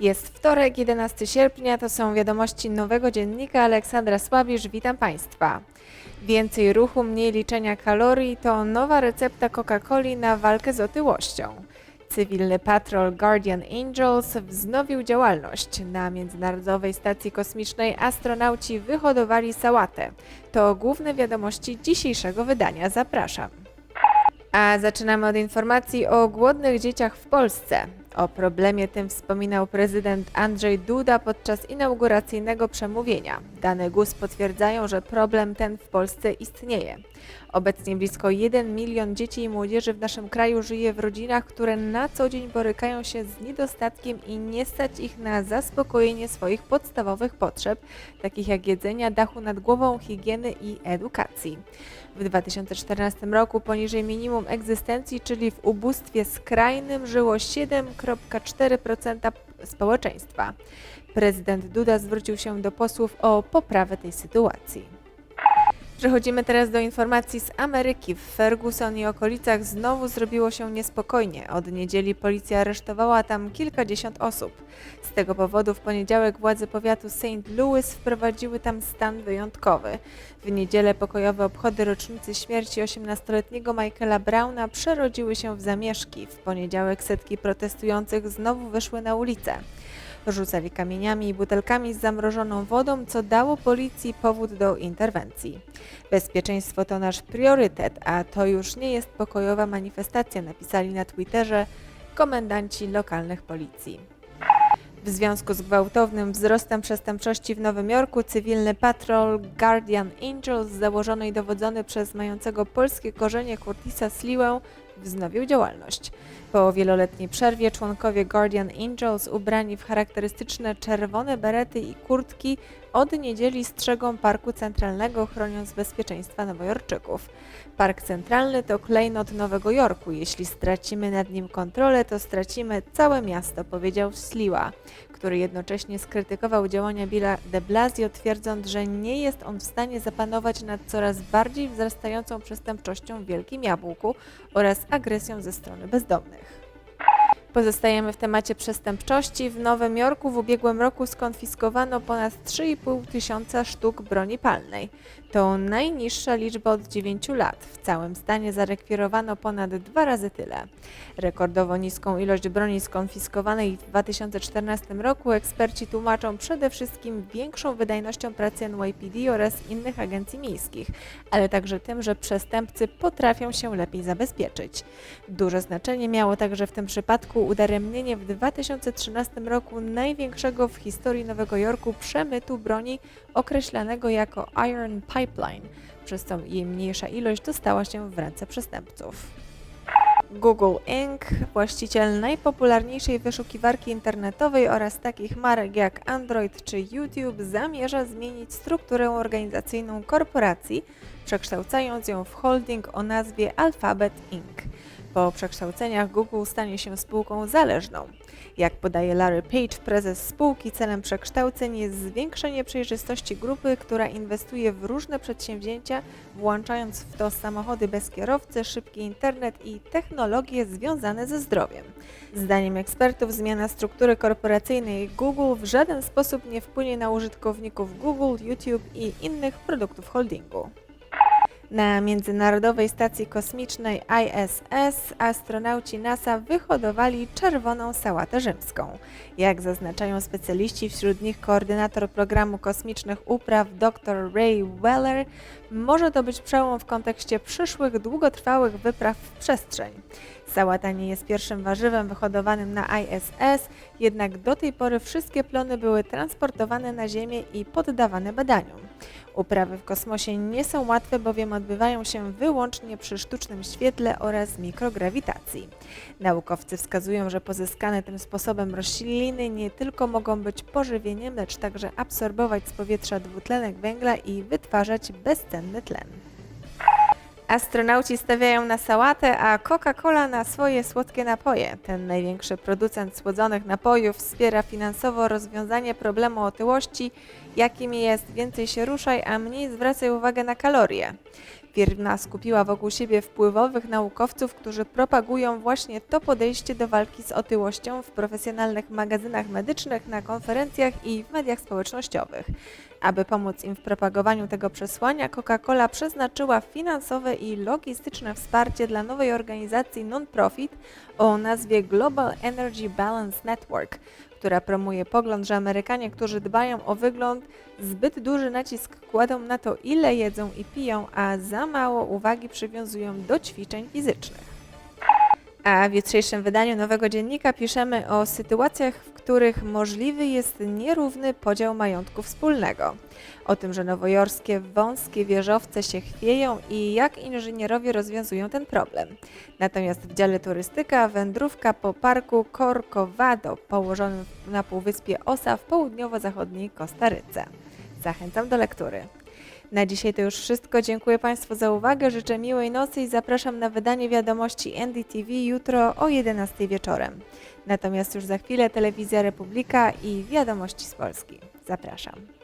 Jest wtorek, 11 sierpnia, to są wiadomości nowego dziennika Aleksandra Słabisz, witam Państwa. Więcej ruchu, mniej liczenia kalorii to nowa recepta Coca-Coli na walkę z otyłością. Cywilny patrol Guardian Angels wznowił działalność. Na Międzynarodowej Stacji Kosmicznej astronauci wyhodowali sałatę. To główne wiadomości dzisiejszego wydania. Zapraszam. A zaczynamy od informacji o głodnych dzieciach w Polsce. O problemie tym wspominał prezydent Andrzej Duda podczas inauguracyjnego przemówienia. Dane GUS potwierdzają, że problem ten w Polsce istnieje. Obecnie blisko 1 milion dzieci i młodzieży w naszym kraju żyje w rodzinach, które na co dzień borykają się z niedostatkiem i nie stać ich na zaspokojenie swoich podstawowych potrzeb, takich jak jedzenia, dachu nad głową, higieny i edukacji. W 2014 roku poniżej minimum egzystencji, czyli w ubóstwie skrajnym, żyło 7,4% społeczeństwa. Prezydent Duda zwrócił się do posłów o poprawę tej sytuacji. Przechodzimy teraz do informacji z Ameryki. W Ferguson i okolicach znowu zrobiło się niespokojnie. Od niedzieli policja aresztowała tam kilkadziesiąt osób. Z tego powodu w poniedziałek władze powiatu St. Louis wprowadziły tam stan wyjątkowy. W niedzielę pokojowe obchody rocznicy śmierci 18-letniego Michaela Browna przerodziły się w zamieszki. W poniedziałek setki protestujących znowu wyszły na ulicę. Rzucali kamieniami i butelkami z zamrożoną wodą, co dało policji powód do interwencji. Bezpieczeństwo to nasz priorytet, a to już nie jest pokojowa manifestacja, napisali na Twitterze komendanci lokalnych policji. W związku z gwałtownym wzrostem przestępczości w Nowym Jorku, cywilny patrol Guardian Angels, założony i dowodzony przez mającego polskie korzenie Curtisa Sliwę, wznowił działalność. Po wieloletniej przerwie członkowie Guardian Angels, ubrani w charakterystyczne czerwone berety i kurtki, od niedzieli strzegą Parku Centralnego, chroniąc bezpieczeństwa Nowojorczyków. Park Centralny to klejnot Nowego Jorku. Jeśli stracimy nad nim kontrolę, to stracimy całe miasto, powiedział Sliwa, który jednocześnie skrytykował działania Billa de Blasio, twierdząc, że nie jest on w stanie zapanować nad coraz bardziej wzrastającą przestępczością w Wielkim Jabłku oraz agresją ze strony bezdomnych. Pozostajemy w temacie przestępczości. W Nowym Jorku w ubiegłym roku skonfiskowano ponad 3,5 tysiąca sztuk broni palnej. To najniższa liczba od 9 lat. W całym stanie zarekwirowano ponad dwa razy tyle. Rekordowo niską ilość broni skonfiskowanej w 2014 roku eksperci tłumaczą przede wszystkim większą wydajnością pracy NYPD oraz innych agencji miejskich, ale także tym, że przestępcy potrafią się lepiej zabezpieczyć. Duże znaczenie miało także w tym przypadku udaremnienie w 2013 roku największego w historii Nowego Jorku przemytu broni określanego jako Iron Pipeline, przez co jej mniejsza ilość dostała się w ręce przestępców. Google Inc., właściciel najpopularniejszej wyszukiwarki internetowej oraz takich marek jak Android czy YouTube, zamierza zmienić strukturę organizacyjną korporacji, przekształcając ją w holding o nazwie Alphabet Inc. Po przekształceniach Google stanie się spółką zależną. Jak podaje Larry Page, prezes spółki, celem przekształceń jest zwiększenie przejrzystości grupy, która inwestuje w różne przedsięwzięcia, włączając w to samochody bez kierowcy, szybki internet i technologie związane ze zdrowiem. Zdaniem ekspertów zmiana struktury korporacyjnej Google w żaden sposób nie wpłynie na użytkowników Google, YouTube i innych produktów holdingu. Na Międzynarodowej Stacji Kosmicznej ISS astronauci NASA wyhodowali czerwoną sałatę rzymską. Jak zaznaczają specjaliści, wśród nich koordynator programu kosmicznych upraw dr Ray Weller, może to być przełom w kontekście przyszłych długotrwałych wypraw w przestrzeń. Sałata nie jest pierwszym warzywem wyhodowanym na ISS, jednak do tej pory wszystkie plony były transportowane na Ziemię i poddawane badaniom. Uprawy w kosmosie nie są łatwe, bowiem odbywają się wyłącznie przy sztucznym świetle oraz mikrograwitacji. Naukowcy wskazują, że pozyskane tym sposobem rośliny nie tylko mogą być pożywieniem, lecz także absorbować z powietrza dwutlenek węgla i wytwarzać bezcenny tlen. Astronauci stawiają na sałatę, a Coca-Cola na swoje słodkie napoje. Ten największy producent słodzonych napojów wspiera finansowo rozwiązanie problemu otyłości, jakim jest więcej się ruszaj, a mniej zwracaj uwagę na kalorie. Firma skupiła wokół siebie wpływowych naukowców, którzy propagują właśnie to podejście do walki z otyłością w profesjonalnych magazynach medycznych, na konferencjach i w mediach społecznościowych. Aby pomóc im w propagowaniu tego przesłania, Coca-Cola przeznaczyła finansowe i logistyczne wsparcie dla nowej organizacji non-profit o nazwie Global Energy Balance Network, która promuje pogląd, że Amerykanie, którzy dbają o wygląd, zbyt duży nacisk kładą na to, ile jedzą i piją, a za mało uwagi przywiązują do ćwiczeń fizycznych. A w jutrzejszym wydaniu Nowego Dziennika piszemy o sytuacjach, w których możliwy jest nierówny podział majątku wspólnego. O tym, że nowojorskie wąskie wieżowce się chwieją i jak inżynierowie rozwiązują ten problem. Natomiast w dziale turystyka wędrówka po parku Corcovado położonym na półwyspie Osa w południowo-zachodniej Kostaryce. Zachęcam do lektury. Na dzisiaj to już wszystko. Dziękuję Państwu za uwagę, życzę miłej nocy i zapraszam na wydanie wiadomości NDTV jutro o 11 wieczorem. Natomiast już za chwilę Telewizja Republika i wiadomości z Polski. Zapraszam.